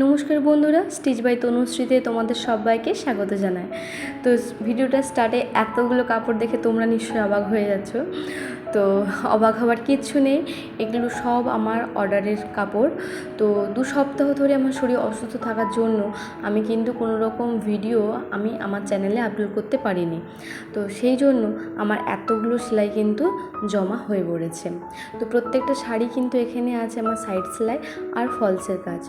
নমস্কার বন্ধুরা, stitch by তনুশ্রীতে তোমাদের সবাইকে স্বাগত জানায় তো ভিডিওটা স্টার্টে এতগুলো কাপড় দেখে তোমরা নিশ্চয়ই অবাক হয়ে যাচ্ছ। তো অবাক হওয়ার কিচ্ছু নেই। এগুলো সব আমার অর্ডারের কাপড়। তো দু সপ্তাহ ধরে আমার শরীর অসুস্থ থাকার জন্য আমি কিন্তু কোনো রকম ভিডিও আমি আমার চ্যানেলে আপলোড করতে পারিনি। তো সেই জন্য আমার এতগুলো সেলাই কিন্তু জমা হয়ে পড়েছে। তো প্রত্যেকটা শাড়ি কিন্তু এখানে আছে আমার সাইড সেলাই আর ফলসের কাজ।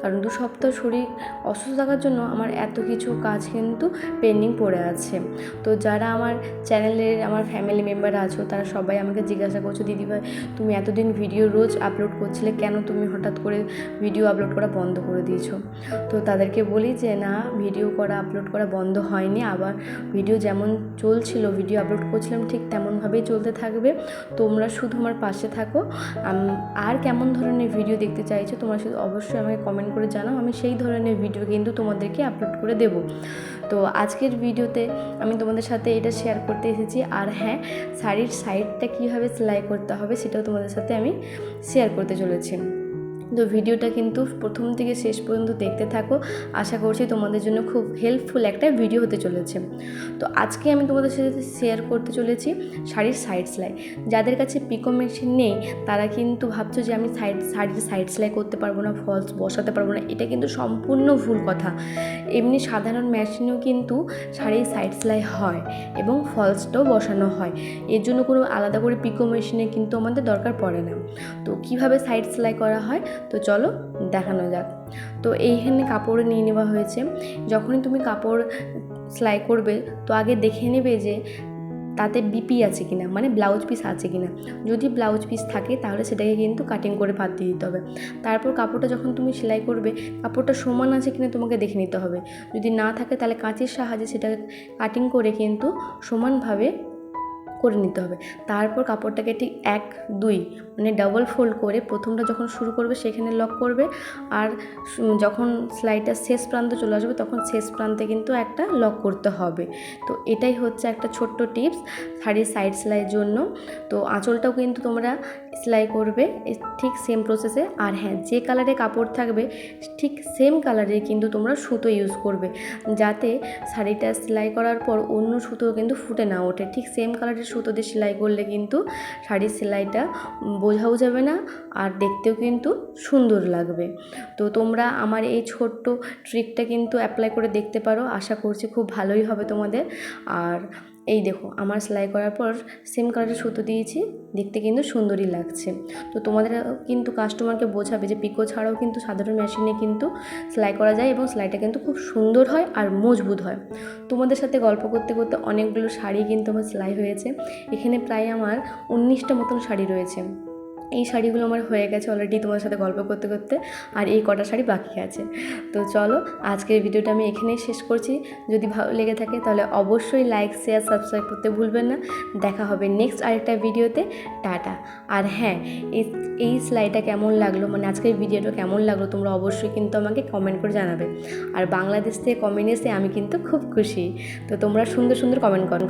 কারণ দু সপ্তাহ শরীর অসুস্থ থাকার জন্য আমার এত কিছু কাজ কিন্তু পেন্ডিং পড়ে আছে। তো যারা আমার চ্যানেলের, আমার ফ্যামিলি মেম্বার আছো, তারা সবাই আমাকে জিজ্ঞাসা করছ, দিদিভাই, তুমি এতদিন ভিডিও রোজ আপলোড করছিলে, কেন তুমি হঠাৎ করে ভিডিও আপলোড করা বন্ধ করে দিয়েছ? তো তাদেরকে বলি যে, না ভিডিও করা আপলোড করা বন্ধ হয়নি। আবার ভিডিও যেমন চলছিল ভিডিও আপলোড করছিলাম, ঠিক তেমনভাবেই চলতে থাকবে। তোমরা শুধু আমার পাশে থাকো। আর কেমন ধরনের ভিডিও দেখতে চাইছো, তোমরা শুধু অবশ্যই আমাকে কমেন্ট করে জানাও। আমি সেই ধরনের ভিডিও কিন্তু তোমাদেরকে আপলোড করে দেব। তো আজকের ভিডিওতে আমি তোমাদের সাথে এটা শেয়ার করতে এসেছি। আর হ্যাঁ শাড়ির সাইডটা কীভাবে সেলাই করতে হবে সেটাও তোমাদের সাথে আমি শেয়ার করতে চলেছি। তো ভিডিওটা কিন্তু প্রথম থেকে শেষ পর্যন্ত দেখতে থাকো। আশা করছি তোমাদের জন্য খুব হেল্পফুল একটা ভিডিও হতে চলেছে। তো আজকে আমি তোমাদের সাথে শেয়ার করতে চলেছি শাড়ির সাইড সেলাই। যাদের কাছে পিকো মেশিন নেই, তারা কিন্তু ভাবছ যে আমি সাইড শাড়ির সাইড সেলাই করতে পারব না ফলস বসাতে পারব না, এটা কিন্তু সম্পূর্ণ ভুল কথা। এমনি সাধারণ মেশিনেও কিন্তু শাড়ির সাইড সেলাই হয় এবং ফলসটাও বসানো হয়। এর জন্য কোনো আলাদা করে পিকো মেশিনে কিন্তু আমাদের দরকার পড়ে না। তো কীভাবে সাইড সেলাই করা হয়? তো চলো দেখানো যাক। তো এইখানে কাপড় নিয়ে নেওয়া হয়েছে। যখনই তুমি কাপড় সেলাই করবে, তো আগে দেখে নেবে যে তাতে বিপি আছে কিনা মানে ব্লাউজ পিস আছে কিনা। যদি ব্লাউজ পিস থাকে, তাহলে সেটাকে কিন্তু কাটিং করে বাদ দিয়ে দিতে হবে। তারপর কাপড়টা যখন তুমি সেলাই করবে, কাপড়টা সমান আছে কিনা তোমাকে দেখে নিতে হবে। যদি না থাকে, তাহলে কাঁচের সাহায্যে সেটাকে কাটিং করে কিন্তু সমানভাবে করে নিতে হবে। তারপর কাপড়টাকে ঠিক এক, দুই মানে ডাবল ফোল্ড করে প্রথমটা যখন শুরু করবে সেখানে লক করবে আর যখন সেলাইটা শেষ প্রান্তে চলে আসবে তখন শেষ প্রান্তে কিন্তু একটা লক করতে হবে। তো এটাই হচ্ছে একটা ছোট্ট টিপস শাড়ির সাইড সেলাইয়ের জন্য। তো আঁচলটাও কিন্তু তোমরা সেলাই করবে ঠিক সেম প্রসেসে আর হ্যাঁ যে কালারে কাপড় থাকবে ঠিক সেম কালারে কিন্তু তোমরা সুতো ইউজ করবে। যাতে শাড়িটা সেলাই করার পর অন্য সুতো কিন্তু ফুটে না ওঠে। ঠিক সেম কালারের সুতো দিয়ে সেলাই করলে কিন্তু শাড়ির সেলাইটা বোঝাও যাবে না আর দেখতেও কিন্তু সুন্দর লাগবে। তো তোমরা আমার এই ছোট্ট ট্রিকটা কিন্তু অ্যাপ্লাই করে দেখতে পারো। আশা করছি খুব ভালোই হবে তোমাদের। আর এই দেখো, আমার সেলাই করার পর সেম কালারের সুতো দিয়েছি, দেখতে কিন্তু সুন্দরই লাগছে। তো তোমাদের কিন্তু কাস্টমারকে বোঝাবে যে পিকো ছাড়াও কিন্তু সাধারণ মেশিনে কিন্তু সেলাই করা যায় এবং সেলাইটা কিন্তু খুব সুন্দর হয় আর মজবুত হয়। তোমাদের সাথে গল্প করতে করতে অনেকগুলো শাড়ি কিন্তু আমার সেলাই হয়েছে। এখানে প্রায় আমার উনিশটা মতন শাড়ি রয়েছে। এই শাড়িগুলো আমার হয়ে গেছে অলরেডি তোমার সাথে গল্প করতে করতে, আর এই কটা শাড়ি বাকি আছে। তো চলো, আজকের ভিডিওটা আমি এখানেই শেষ করছি। যদি ভালো লেগে থাকে তাহলে অবশ্যই লাইক শেয়ার সাবস্ক্রাইব করতে ভুলবেন না। দেখা হবে নেক্সট আরেকটা ভিডিওতে। টাটা। আর হ্যাঁ এই এই সেলাইটা কেমন লাগল মানে আজকের ভিডিওটা কেমন লাগল, তোমরা অবশ্যই কিন্তু আমাকে কমেন্ট করে জানাবে। আর বাংলাদেশ থেকে কমেন্ট এসে আমি কিন্তু খুব খুশি। তো তোমরা সুন্দর সুন্দর কমেন্ট করো।